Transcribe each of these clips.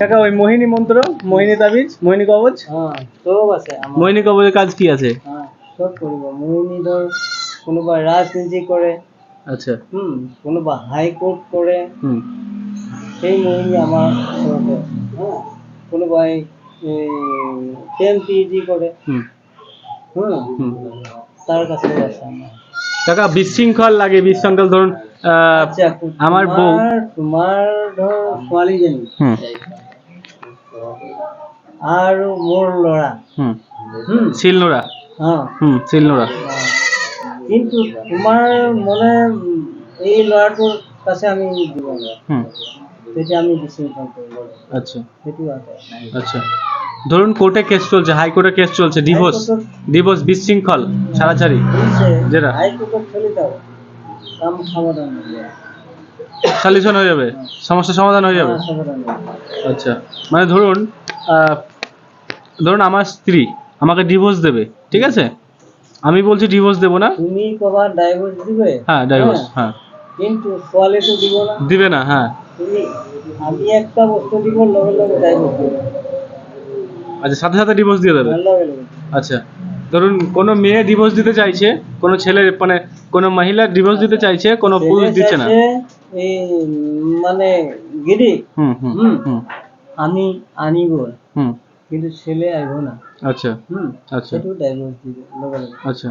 কাকা ওই মোহিনী মন্ত্র মোহিনী তাবিজ মোহিনী কবচ? হ্যাঁ সব আছে মোহিনী কবচের কাজ কি আছে? হ্যাঁ সব করব। মোহিনী ধর কোনোবা রাজনীতি করে আচ্ছা। হুম কোনোবা হাইকোর্ট করে হুম। সেই মোহিনী আমার হ্যাঁ কোনোবাই টেন করে। হুম। হুম তার কাছে আছে কাকা বিশৃঙ্খল লাগে বিশৃঙ্খল ধরুন আমার বউ। তোমার- তোমার ধর ছোৱালী জানি। হুম। আৰু মোৰ ল'ৰা হুম। হুম। শিলনোড়া হ্যাঁ। কিন্তু তোমাৰ মনে এই ল'ৰাটোৰ কাছে আমি দিব তেতিয়া আমি কৰিব আচ্ছা। আছে। আচ্ছা। ধরুন কোর্টে কেস চলছে হাইকোর্টে কেস চলছে ডিভোর্স। ডিভোর্স বিশৃঙ্খল ছাড়াছাড়ি। যেটা? চলি যাও সমাধান সলিউশন হয়ে যাবে? সমাধান হয়ে যাবে? হ্যাঁ, সমাধান হৈ যায়। আচ্ছা। মানে ধরুন ধরুন আমার স্ত্রী আমাকে ডিভোর্স দেবে ঠিক আছে? আমি বলছি ডিভোর্স দেবো না। তুমি কবার ডাইভোর্স দিবে? হ্যাঁ ডাইভোর্স হ্যাঁ। কিন্তু ছোৱালীটো দিব না। দিবে না হ্যাঁ। তুমি আমি একটা বস্তু দিব লগে লগে ডাইভোর্স দিব। আচ্ছা সাথে সাথে ডিভোর্স দিয়ে দেবে? আচ্ছা। ধরুন কোনো মেয়ে ডিভোর্স দিতে চাইছে কোনো ছেলে মানে কোনো মহিলা ডিভোর্স দিতে চাইছে কোনো পুরুষ দিচ্ছে না? এই মানে গিরি। হুম হুম হুম। আমি আনিব। হুম। কিন্তু ছেলে আহিব না। আচ্ছা। হুম। আচ্ছা। সেইটো ডাইভোর্স দিবে আচ্ছা।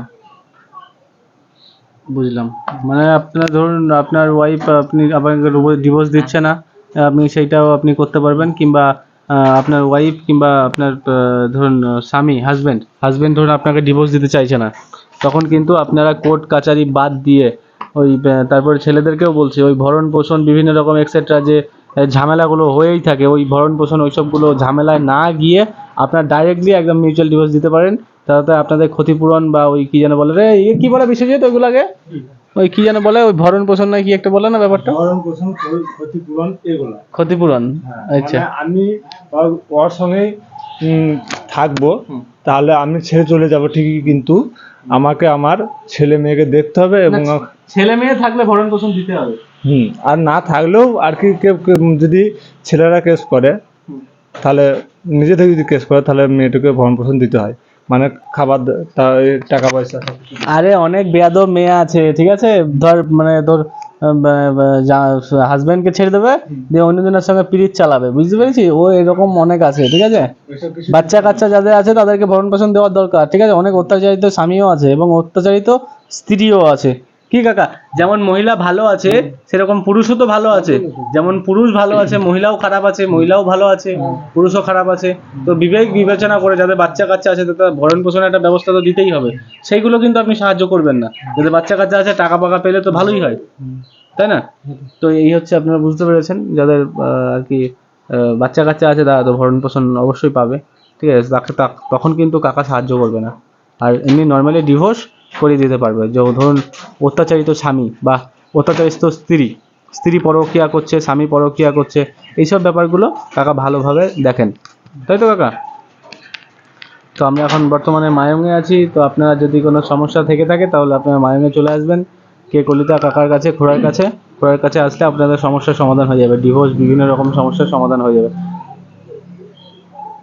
বুঝলাম। মানে আপনার ধরুন আপনার ওয়াইফ আপনি আপনাকে ডিভোর্স দিচ্ছে না আপনি সেইটাও আপনি করতে পারবেন কিংবা আপনার ওয়াইফ কিংবা আপনার ধরুন স্বামী হাজবেন্ড হাজবেন্ড ধরুন আপনাকে ডিভোর্স দিতে চাইছে না। তখন কিন্তু আপনারা কোর্ট কাচারি বাদ দিয়ে ওই তারপরে ছেলেদেরকেও বলছি ওই ভরণ পোষণ বিভিন্ন রকম এক্সেট্রা যে ঝামেলাগুলো হয়েই থাকে ওই ভরণ পোষণ ওইসবগুলো ঝামেলায় না গিয়ে আপনার ডাইরেক্টলি একদম মিউচুয়াল ডিভোর্স দিতে পারেন। তাতে আপনাদের ক্ষতিপূরণ বা ওই কি যেন বলে রে ইয়ে কি বলে বিশ্বজিৎ ওইগুলাকে? ওই কি যেন বলে ওই ভরণ পোষণ না কি একটা বলে না ব্যাপারটা? ভরণ পোষণ ক্ষতিপূরণ এগুলো। ক্ষতিপূরণ আচ্ছা। মানে আমি ওর- উম, থাকব তাহলে আমি ছেড়ে চলে যাব ঠিকই কিন্তু আমাকে আমার ছেলে মেয়েকে দেখতে হবে এবং ছেলে মেয়ে থাকলে ভরণ পোষণ দিতে হবে। হুম আর না থাকলেও আর কি যদি ছেলেরা কেস করে তাহলে নিজে থেকে যদি কেস করে তাহলে মেয়েটাকে ভরণ পোষণ দিতে হয়। মানে খাবার টাকা পয়সা আরে অনেক বেয়াদব মেয়ে আছে ঠিক আছে? ধর মানে ধর হাজবেন্ডকে ছেড়ে দেবে দিয়ে অন্যজনের সঙ্গে পিরিত চালাবে। বুঝতে পেরেছি? ও এরকম অনেক আছে ঠিক আছে? বাচ্চা কাচ্চা যাদের আছে তাদেরকে ভরণ পোষণ দেওয়ার দরকার ঠিক আছে? অনেক অত্যাচারিত স্বামীও আছে এবং অত্যাচারিত স্ত্রীও আছে। কি কাকা? যেমন মহিলা ভালো আছে সেরকম পুরুষও তো ভালো আছে। যেমন পুরুষ ভালো আছে মহিলাও খারাপ আছে মহিলাও ভালো আছে পুরুষও খারাপ আছে। তো বিবেক বিবেচনা করে যাদের বাচ্চা কাচ্চা আছে তাদের ভরণ পোষণের একটা ব্যবস্থা তো দিতেই হবে। সেইগুলো কিন্তু আপনি সাহায্য করবেন না। যাদের বাচ্চা কাচ্চা আছে টাকা পাকা পেলে তো ভালোই হয়। তাই না? তো এই হচ্ছে আপনারা বুঝতে পেরেছেন যাদের আর কি বাচ্চা কাচ্চা আছে তারা তো ভরণ পোষণ অবশ্যই পাবে। ঠিক আছে তাকে তখন কিন্তু কাকা সাহায্য করবে না। আর এমনি নর্মালি ডিভোর্স করিয়ে দিতে পারবে। ধরুন অত্যাচারিত স্বামী বা অত্যাচারিত স্ত্রী স্ত্রী পরক্রিয়া করছে, স্বামী পরক্রিয়া করছে, এইসব ব্যাপারগুলো কাকা ভালোভাবে দেখেন। তাই তো কাকা? তো আমরা এখন বর্তমানে মায়ঙে আছি, তো আপনারা যদি কোনো সমস্যা থেকে থাকে তাহলে আপনারা মায়ঙে চলে আসবেন। কে কলিতা কাকার কাছে, খোড়ার কাছে খোড়ার কাছে আসলে আপনাদের সমস্যার সমাধান হয়ে যাবে ডিভোর্স বিভিন্ন রকম সমস্যার সমাধান হয়ে যাবে।